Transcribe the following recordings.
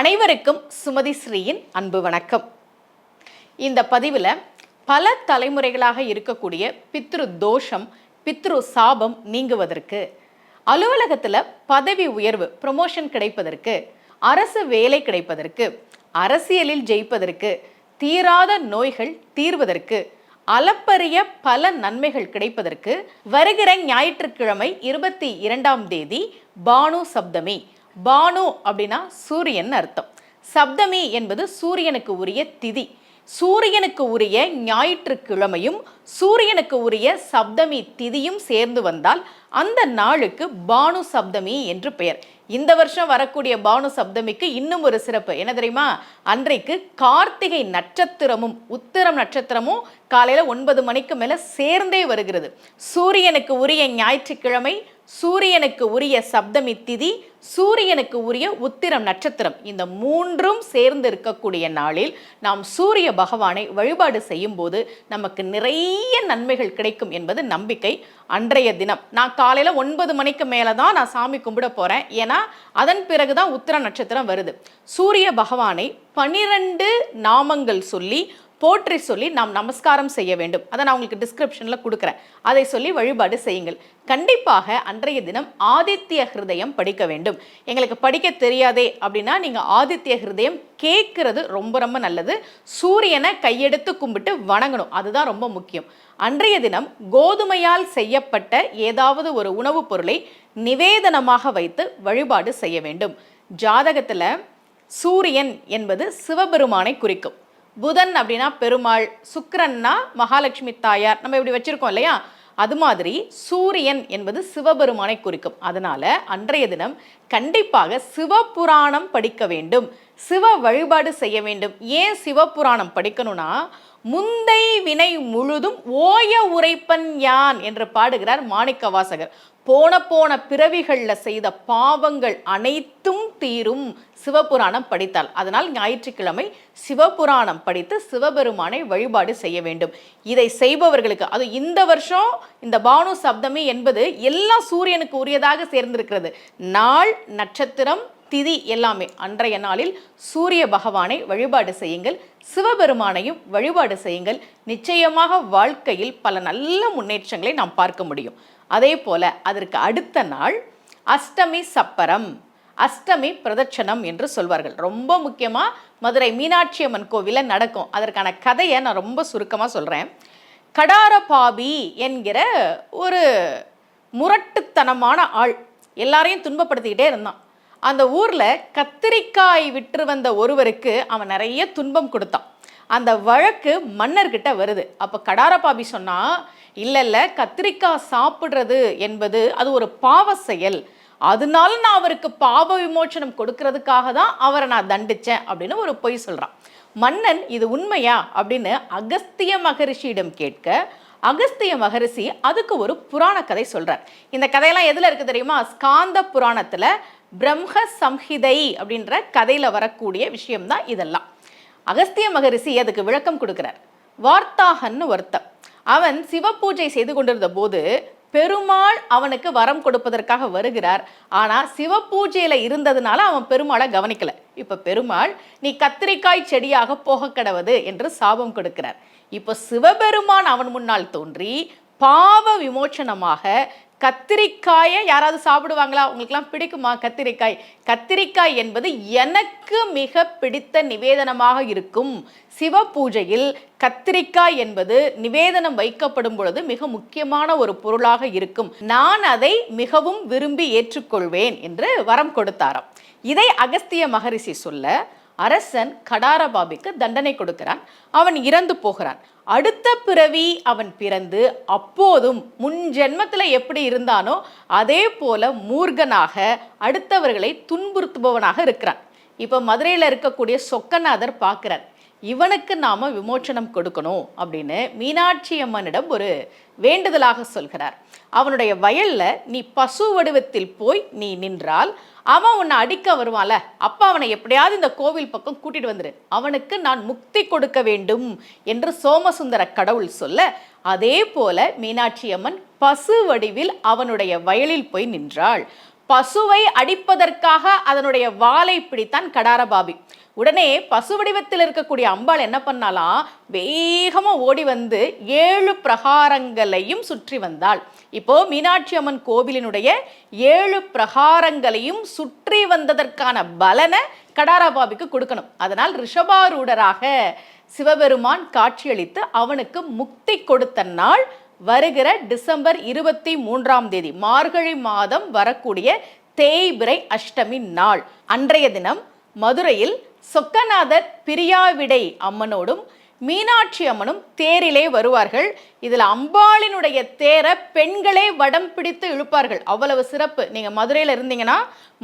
அனைவருக்கும் சுமதி ஸ்ரீயின் அன்பு வணக்கம். இந்த பதிவில் பல தலைமுறைகளாக இருக்கக்கூடிய பித்ரு தோஷம் பித்ரு சாபம் நீங்குவதற்கு அலுவலகத்தில் பதவி உயர்வு ப்ரொமோஷன் கிடைப்பதற்கு அரசு வேலை கிடைப்பதற்கு அரசியலில் ஜெயிப்பதற்கு தீராத நோய்கள் தீர்வதற்கு அளப்பரிய பல நன்மைகள் கிடைப்பதற்கு வருகிற ஞாயிற்றுக்கிழமை இருபத்தி இரண்டாம் தேதி பானு சப்தமி பானு அப்படின்னா சூரியன் அர்த்தம். சப்தமி என்பது சூரியனுக்கு உரிய திதி. சூரியனுக்கு உரிய ஞாயிற்றுக்கிழமையும் சூரியனுக்கு உரிய சப்தமி திதியும் சேர்ந்து வந்தால் அந்த நாளுக்கு பானு சப்தமி என்று பெயர். இந்த வருஷம் வரக்கூடிய பானு சப்தமிக்கு இன்னும் ஒரு சிறப்பு. என்ன தெரியுமா? அன்றைக்கு கார்த்திகை நட்சத்திரமும் உத்திரம் நட்சத்திரமும் காலையில் ஒன்பது மணிக்கு மேலே சேர்ந்தே வருகிறது. சூரியனுக்கு உரிய ஞாயிற்றுக்கிழமை சூரியனுக்கு உரிய சப்தமி திதி சூரியனுக்கு உரிய உத்திரம் நட்சத்திரம். இந்த மூன்றும் சேர்ந்து இருக்கக்கூடிய நாளில் நாம் சூரிய பகவானை வழிபாடு செய்யும் போது நமக்கு நிறைய நன்மைகள் கிடைக்கும் என்பது நம்பிக்கை. அன்றைய தினம். நான் காலையில் ஒன்பது மணிக்கு மேலே தான் நான் சாமி கும்பிட போகிறேன் ஏன்னா அதன் பிறகு தான் உத்திர நட்சத்திரம் வருது. சூரிய பகவானை பனிரெண்டு நாமங்கள் சொல்லி போற்றி சொல்லி நாம் நமஸ்காரம் செய்ய வேண்டும். அதை நான் உங்களுக்கு டிஸ்கிரிப்ஷனில் கொடுக்குறேன். அதை சொல்லி வழிபாடு செய்யுங்கள். கண்டிப்பாக அன்றைய தினம் ஆதித்ய ஹிருதயம் படிக்க வேண்டும். எங்களுக்கு படிக்க தெரியாதே அப்படின்னா நீங்கள் ஆதித்ய ஹிருதயம் கேட்கறது ரொம்ப ரொம்ப நல்லது. சூரியனை கையெடுத்து கும்பிட்டு வணங்கணும். அதுதான் ரொம்ப முக்கியம். அன்றைய தினம் கோதுமையால் செய்யப்பட்ட ஏதாவது ஒரு உணவுப் பொருளை நிவேதனமாக வைத்து வழிபாடு செய்ய வேண்டும். ஜாதகத்தில் சூரியன் என்பது சிவபெருமானை குறிக்கும். புதன் அப்படின்னா பெருமாள் சுக்கரன்னா மகாலட்சுமி தாயார். நம்ம இப்படி வச்சுருக்கோம் இல்லையா? அது மாதிரி சூரியன் என்பது சிவபெருமானை குறிக்கும். அதனால அன்றைய தினம் கண்டிப்பாக சிவபுராணம் படிக்க வேண்டும். சிவ வழிபாடு செய்ய வேண்டும். ஏன் சிவபுராணம் படிக்கணும்னா முந்தை வினை முழுதும் ஓய உரைப்பன் யான் என்று பாடுகிறார் மாணிக்க வாசகர் போன போன பிறவிகளில் செய்த பாவங்கள் அனைத்தும் தீரும் சிவபுராணம் படித்தால். அதனால் ஞாயிற்றுக்கிழமை சிவபுராணம் படித்து சிவபெருமானை வழிபாடு செய்ய வேண்டும். இதை செய்பவர்களுக்கு அது இந்த வருஷம் இந்த பானு சப்தமி என்பது எல்லாம் சூரியனுக்கு உரியதாக சேர்ந்திருக்கிறது. நாள் நட்சத்திரம் திதி எல்லாமே அன்றைய நாளில் சூரிய பகவானை வழிபாடு செய்யுங்கள். சிவபெருமானையும் வழிபாடு செய்யுங்கள். நிச்சயமாக வாழ்க்கையில் பல நல்ல முன்னேற்றங்களை நாம் பார்க்க முடியும். அதே போல அதற்கு அடுத்த நாள் அஷ்டமி சப்பரம் அஷ்டமி பிரதட்சணம் என்று சொல்வார்கள். ரொம்ப முக்கியமாக மதுரை மீனாட்சி அம்மன் கோவிலில் நடக்கும். அதற்கான கதையை நான் ரொம்ப சுருக்கமாக சொல்கிறேன் கடாரபாபி என்கிற ஒரு முரட்டுத்தனமான ஆள் எல்லாரையும் துன்பப்படுத்திக்கிட்டே இருந்தான். அந்த ஊரில் கத்திரிக்காய் விற்று வந்த ஒருவருக்கு அவன் நிறைய துன்பம் கொடுத்தான். அந்த வழக்கு மன்னர்கிட்ட வருது. அப்போ கடாரபாபி சொன்னால் இல்லை இல்லை கத்திரிக்காய் சாப்பிட்றது என்பது அது ஒரு பாவ செயல். அதனால நான் அவருக்கு பாவ விமோச்சனம் கொடுக்கறதுக்காக தான் அவரை நான் தண்டித்தேன் அப்படின்னு ஒரு பொய் சொல்கிறான் மன்னன் இது உண்மையா? அப்படின்னு அகஸ்திய மகரிஷியிடம் கேட்க அகஸ்திய மகரிஷி அதுக்கு ஒரு புராண கதை சொல்கிறார் இந்த கதையெல்லாம் எதில் இருக்குது தெரியுமா? ஸ்காந்த புராணத்தில் பிரம்ம சம்ஹிதை அப்படின்ற கதையில் வரக்கூடிய விஷயம்தான் இதெல்லாம். அகஸ்திய மகரிஷி அதுக்கு விளக்கம் கொடுக்கிறார். வார்த்தாகன்னு ஒருத்தன் அவன் சிவ பூஜை செய்து கொண்டிருந்த போது பெருமாள் அவனுக்கு வரம் கொடுப்பதற்காக வருகிறார். ஆனால் சிவ பூஜையில் இருந்ததுனால அவன் பெருமாளை கவனிக்கல. இப்போ பெருமாள் நீ கத்திரிக்காய் செடியாக போக கிடவது என்று சாபம் கொடுக்கிறார். இப்போ சிவபெருமான் அவன் முன்னால் தோன்றி பாவ விமோச்சனமாக கத்திரிக்காயை யாராவது சாப்பிடுவாங்களா? உங்களுக்குலாம் பிடிக்குமா கத்திரிக்காய்? கத்திரிக்காய் என்பது எனக்கு மிக பிடித்த நிவேதனமாக இருக்கும். சிவ பூஜையில் கத்திரிக்காய் என்பது நிவேதனம் வைக்கப்படும் பொழுது மிக முக்கியமான ஒரு பொருளாக இருக்கும். நான் அதை மிகவும் விரும்பி ஏற்றுக்கொள்வேன் என்று வரம் கொடுத்தாராம். இதை அகஸ்திய மகரிஷி சொல்ல அரசன் கடாரபாபிக்கு தண்டனை கொடுக்கிறான். அவன் இறந்து போகிறான். அடுத்த பிறவி அவன் பிறந்து அப்போதும் முன் ஜென்மத்தில் எப்படி இருந்தானோ அதே போல மூர்கனாக அடுத்தவர்களை துன்புறுத்துபவனாக இருக்கிறான். இப்போ மதுரையில் இருக்கக்கூடிய சொக்கநாதர் பார்க்குறார். இவனுக்கு நாம விமோச்சனம் கொடுக்கணும் அப்படின்னு மீனாட்சி அம்மனிடம் ஒரு வேண்டுதலாக சொல்கிறார். அவனுடைய வயல்ல நீ பசு வடிவத்தில் போய் நீ நின்றால் அவன் உன்னை அடிக்க வருவான்ல அப்ப அவனை எப்படியாவது இந்த கோவில் பக்கம் கூட்டிட்டு வந்துரு. அவனுக்கு நான் முக்தி கொடுக்க வேண்டும் என்று சோமசுந்தர கடவுள் சொல்ல அதே போல மீனாட்சி அம்மன் பசு வடிவில் அவனுடைய வயலில் போய் நின்றாள். பசுவை அடிப்பதற்காக அதனுடைய வாலை பிடித்தான் கடாரபாபி உடனே பசு வடிவத்தில் இருக்கக்கூடிய அம்பாள் என்ன பண்ணாலாம் வேகமா ஓடி வந்து ஏழு பிரகாரங்களையும் சுற்றி வந்தாள். இப்போ மீனாட்சி அம்மன் கோவிலினுடைய ஏழு பிரகாரங்களையும் சுற்றி வந்ததற்கான பலனை கடாராபாபிக்கு கொடுக்கணும். அதனால் ரிஷபாரூடராக சிவபெருமான் காட்சியளித்து அவனுக்கு முக்தி கொடுத்த நாள் வருகிற டிசம்பர் இருபத்தி மூன்றாம் தேதி மார்கழி மாதம் வரக்கூடிய தேய்பிரை அஷ்டமி நாள். அன்றைய தினம் மதுரையில் சொக்கநாதர் பிரியாவிடை அம்மனோடும் மீனாட்சி அம்மனும் தேரிலே வருவார்கள். இதில் அம்பாளினுடைய தேரை பெண்களே வடம் பிடித்து இழுப்பார்கள். அவ்வளவு சிறப்பு. நீங்கள் மதுரையில் இருந்தீங்கன்னா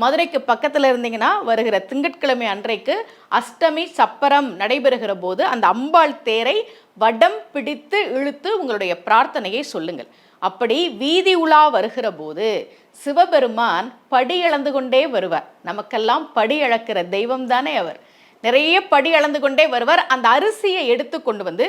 மதுரைக்கு பக்கத்தில் இருந்தீங்கன்னா வருகிற திங்கட்கிழமை அன்றைக்கு அஷ்டமி சப்பரம் நடைபெறுகிற போது அந்த அம்பாள் தேரை வடம் பிடித்து இழுத்து உங்களுடைய பிரார்த்தனையை சொல்லுங்கள். அப்படி வீதி உலா வருகிற போது சிவபெருமான் படி இழந்து கொண்டே வருவார். நமக்கெல்லாம் படி இழக்கிற தெய்வம் தானே அவர். நிறைய படி அளந்து கொண்டே வருவார். அந்த அரிசியை எடுத்து கொண்டு வந்து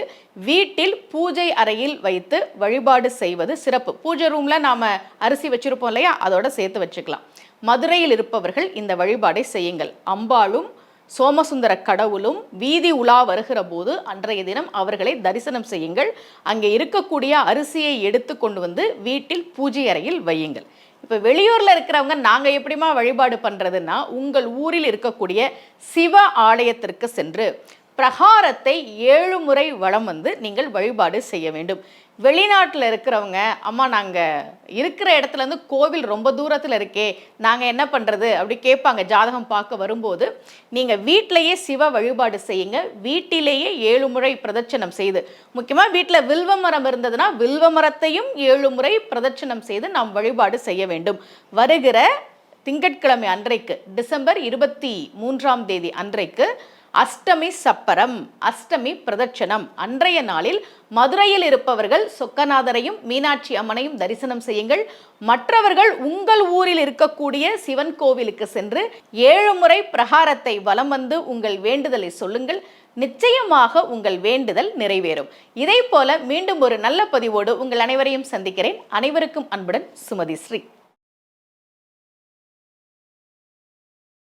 வீட்டில் பூஜை அறையில் வைத்து வழிபாடு செய்வது சிறப்பு. பூஜை ரூம்ல நாம அரிசி வச்சிருப்போம் இல்லையா? அதோட சேர்த்து வச்சுக்கலாம். மதுரையில் இருப்பவர்கள் இந்த வழிபாடை செய்யுங்கள். அம்பாளும் சோமசுந்தர கடவுளும் வீதி உலா வருகிற போது அன்றைய தினம் அவர்களை தரிசனம் செய்யுங்கள். அங்கே இருக்கக்கூடிய அரிசியை எடுத்து கொண்டு வந்து வீட்டில் பூஜை அறையில் வையுங்கள். இப்போ வெளியூரில் இருக்கிறவங்க நாங்கள் எப்படிமா வழிபாடு பண்ணுறதுன்னா உங்கள் ஊரில் இருக்கக்கூடிய சிவ ஆலயத்திற்கு சென்று பிரகாரத்தை ஏழு முறை வளம் வந்து நீங்கள் வழிபாடு செய்ய வேண்டும். வெளிநாட்டில் இருக்கிறவங்க அம்மா நாங்கள் இருக்கிற இடத்துலேருந்து கோவில் ரொம்ப தூரத்தில் இருக்கே நாங்கள் என்ன பண்ணுறது அப்படி கேட்பாங்க. ஜாதகம் பார்க்க வரும்போது நீங்கள் வீட்டிலையே சிவ வழிபாடு செய்யுங்க. வீட்டிலேயே ஏழு முறை பிரதட்சணம் செய்து. முக்கியமாக வீட்டில் வில்வ மரம் இருந்ததுன்னா வில்வ மரத்தையும் ஏழு முறை பிரதட்சணம் செய்து நாம் வழிபாடு செய்ய வேண்டும். வருகிற திங்கட்கிழமை அன்றைக்கு டிசம்பர் இருபத்தி மூன்றாம் தேதி அன்றைக்கு அஷ்டமி சப்பரம் அஷ்டமி பிரதட்சணம். அன்றைய நாளில் மதுரையில் இருப்பவர்கள் சொக்கநாதரையும் மீனாட்சி அம்மனையும் தரிசனம் செய்யுங்கள். மற்றவர்கள் உங்கள் ஊரில் இருக்கக்கூடிய சிவன் கோவிலுக்கு சென்று ஏழு முறை பிரகாரத்தை வலம் வந்து உங்கள் வேண்டுதலை சொல்லுங்கள். நிச்சயமாக உங்கள் வேண்டுதல் நிறைவேறும். இதே போல மீண்டும் ஒரு நல்ல பதிவோடு உங்கள் அனைவரையும் சந்திக்கிறேன். அனைவருக்கும் அன்புடன் சுமதி ஸ்ரீ.